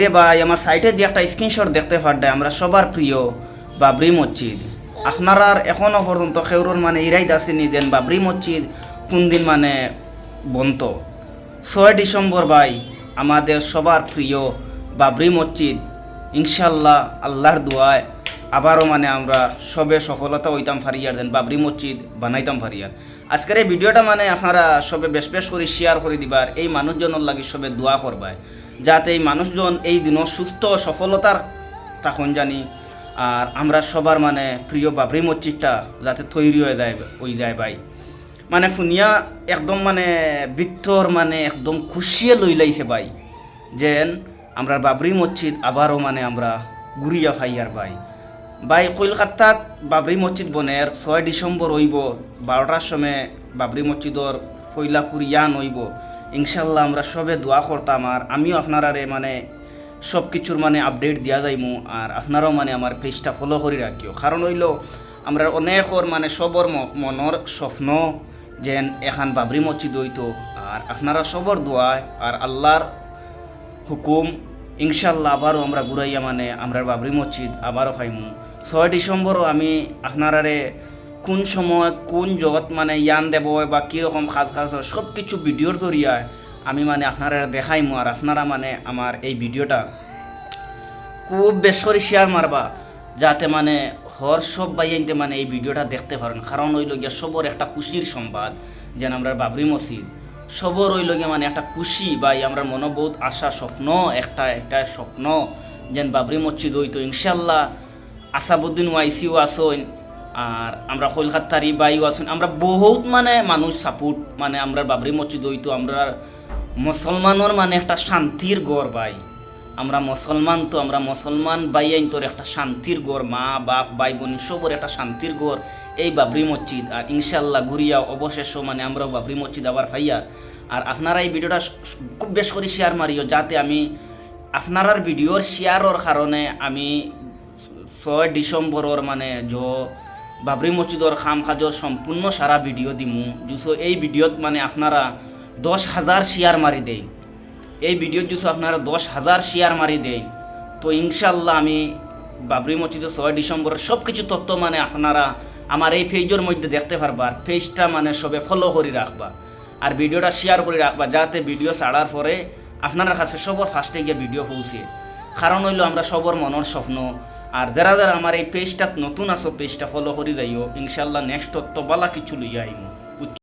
রে ভাই, আমার সাইটে দিয়ে একটা স্ক্রিনশট দেখতে পারডে আমরা সবার প্রিয় বাবরি মসজিদ। আপনার এখনও পর্যন্ত খেউরর মানে ইরাইত আসেনি দেন বাবরি মসজিদ কোন দিন মানে বন্ত ছয় ডিসেম্বর ভাই, আমাদের সবার প্রিয় বাবরি মসজিদ। ইনশাল্লাহ আল্লাহর দোয়ায় আবারও মানে আমরা সবে সফলতা হইতাম ফারিয়ার দেন, বাবরি মসজিদ বানাইতাম ফারিয়ার। আজকের এই ভিডিওটা মানে আপনারা সবে বেশ বেশ করে শেয়ার করে দিবার, এই মানুষজনের লাগি সবে দোয়া করবায়। যাতে এই মানুষজন এই দিনও সুস্থ সফলতার তখন জানি। আর আমরা সবার মানে প্রিয় বাবরি মসজিদটা যাতে তৈরি হয়ে যায় ওই যায় ভাই। মানে ফুনিয়া একদম মানে বৃত্তর মানে একদম খুশিয়ে লই লাইছে ভাই। যেন আমরা বাবরি মসজিদ আবারও মানে আমরা ঘুরিয়া ফাইয়ার ভাই। ভাই, কলকাতাত বাবরি মসজিদ বনের ছয় ডিসেম্বর হইব, বারোটার সময় বাবরি মসজিদর পয়লা কুরিয়ান হইব। ইনশাল্লাহ আমরা সবে দোয়া করতাম আর আমিও আপনারারে মানে সব কিছুর মানে আপডেট দিয়া যাইমু আর আপনারাও মানে আমার পেজটা ফলো করে রাখিও। কারণ হইল আমরা অনেকর মানে সবর মনের স্বপ্ন যেন এখান বাবরি মসজিদ হইতো আর আপনারা সবর দোয়ায় আর আল্লাহর হুকুম ইনশাল্লাহ আবারও আমরা ঘুরাইয়া মানে আমরা বাবরি মসজিদ আবারও খাইমু। ছয় ডিসেম্বরও আমি আপনারারে কোন সময় কোন জগৎ মানে ইয়ান দেব বা কীরকম খাজ খাজ সব কিছু ভিডিওর জরিয়ায় আমি মানে আপনারা দেখাইমু আর আপনারা মানে আমার এই ভিডিওটা খুব বেশ শেয়ার মারবা, যাতে মানে হর সব বাইনতে মানে এই ভিডিওটা দেখতে পারেন। কারণ ওই গিয়া সবর একটা খুশির সংবাদ, যেন আমরা বাবরি মসজিদ, সবর ওই লগে মানে একটা খুশি বা আমরা মনোবোধ, আশা, স্বপ্ন, একটা একটা স্বপ্ন, যেন বাবরি মসজিদ হইতো। ইনশাল্লাহ আসাবুদ্দিন ওয়াইসিও আসইন আর আমরা কলকাতারি বাইও আসুন আমরা বহুত মানে মানুষ সাপোর্ট মানে আমরা বাবরি মসজিদ হইতো, আমরা মুসলমানের মানে একটা শান্তির গড় ভাই। আমরা মুসলমান তো, আমরা মুসলমান বাই আইন তোর একটা শান্তির গড় মা, বাপ ভাই বোন সবর একটা শান্তির গড় এই বাবরি মসজিদ। আর ইনশাল্লাহ ঘুরিয়া অবশেষ মানে আমরা বাবরি মসজিদ আবার ফাইয়ার আর আপনারা এই ভিডিওটা খুব বেশ করে শেয়ার মারিও, যাতে আমি আপনারার ভিডিওর শেয়ারর কারণে আমি ছয় ডিসেম্বরের মানে য বাবরি মসজিদর খাম খাজর সম্পূর্ণ সারা ভিডিও দিমু জুসো এই ভিডিওত মানে আপনারা দশ হাজার শেয়ার মারি দেই। এই ভিডিও জুসো আপনারা দশ হাজার শেয়ার মারি দেই। তো ইনশাল্লাহ আমি বাবরি মসজিদের ছয় ডিসেম্বরের সব কিছু তথ্য মানে আপনারা আমার এই পেজের মধ্যে দেখতে পারবা। আর পেজটা মানে সবে ফলো করে রাখবা। আর ভিডিওটা শেয়ার করে রাখবা যাতে ভিডিও ছাড়ার পরে আপনার কাছে সবর ফার্স্টে গিয়ে ভিডিও পৌঁছে। কারণ হইল আমরা সবর মনের স্বপ্ন আর যারা যারা আমার এই পেজটা নতুন আছো পেজটা ফলো করে যাইও। ইনশাল্লাহ নেক্সট তত্ত্ব বালা কিছু লইয়া আইমু।